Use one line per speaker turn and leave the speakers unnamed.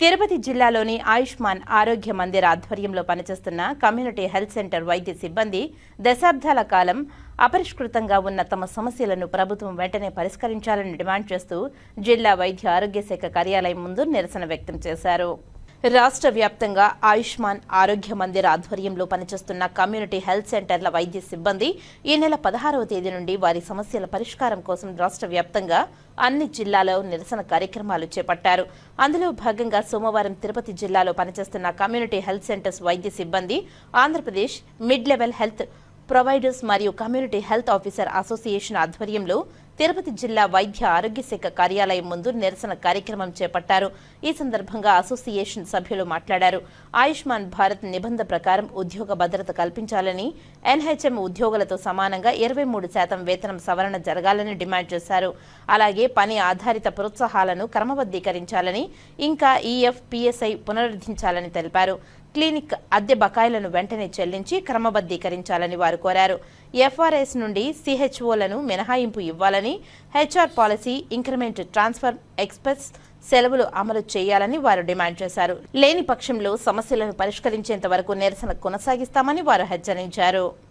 తిరుపతి జిల్లాలోని ఆయుష్మాన్ ఆరోగ్య మందిర్ ఆధ్వర్యంలో పనిచేస్తున్న కమ్యూనిటీ హెల్త్ సెంటర్ వైద్య సిబ్బంది దశాబ్దాల కాలం అపరిష్కృతంగా ఉన్న తమ సమస్యలను ప్రభుత్వం వెంటనే పరిష్కరించాలని డిమాండ్ చేస్తూ జిల్లా వైద్య ఆరోగ్య శాఖ కార్యాలయం ముందు నిరసన వ్యక్తం చేశారు. రాష్ట్ర వ్యాప్తంగా ఆయుష్మాన్ ఆరోగ్య మందిర్ ఆధ్వర్యంలో పనిచేస్తున్న కమ్యూనిటీ హెల్త్ సెంటర్ల వైద్య సిబ్బంది ఈ నెల పదహారవ తేదీ నుండి వారి సమస్యల పరిష్కారం కోసం రాష్ట్ర వ్యాప్తంగా అన్ని జిల్లాలో నిరసన కార్యక్రమాలు చేపట్టారు. అందులో భాగంగా సోమవారం తిరుపతి జిల్లాలో పనిచేస్తున్న కమ్యూనిటీ హెల్త్ సెంటర్స్ వైద్య సిబ్బంది Andhra Pradesh mid level health providers మరియు కమ్యూనిటీ హెల్త్ ఆఫీసర్ అసోసియేషన్ ఆధ్వర్యంలో తిరుపతి జిల్లా వైద్య ఆరోగ్య శాఖ కార్యాలయం ముందు నిరసన కార్యక్రమం చేపట్టారు. ఈ సందర్భంగా అసోసియేషన్ సభ్యులు మాట్లాడారు. ఆయుష్మాన్ భారత్ నిబంధన ప్రకారం ఉద్యోగ భద్రత కల్పించాలని ఎన్హెచ్ఎం ఉద్యోగులతో సమానంగా ఇరవై మూడు శాతం వేతనం సవరణ జరగాలని డిమాండ్ చేశారు. అలాగే పని ఆధారిత ప్రోత్సాహాలను క్రమబద్ధీకరించాలని ఇంకా ఈఎఫ్ పిఎస్ఐ పునరుద్ధరించాలని తెలిపారు. క్లినిక్ అద్దె బకాయిలను వెంటనే చెల్లించి క్రమబద్ధీకరించాలని వారు కోరారు. ఎఫ్ఆర్ఎస్ నుండి సిహెచ్ఓలను మినహాయింపు ఇవ్వాలని HR policy increment transfer express సెలవులు అమలు చేయాలని వారు డిమాండ్ చేశారు. లేని పక్షంలో సమస్యలను పరిష్కరించేంత వరకు నిరసన కొనసాగిస్తామని వారు హెచ్చరించారు.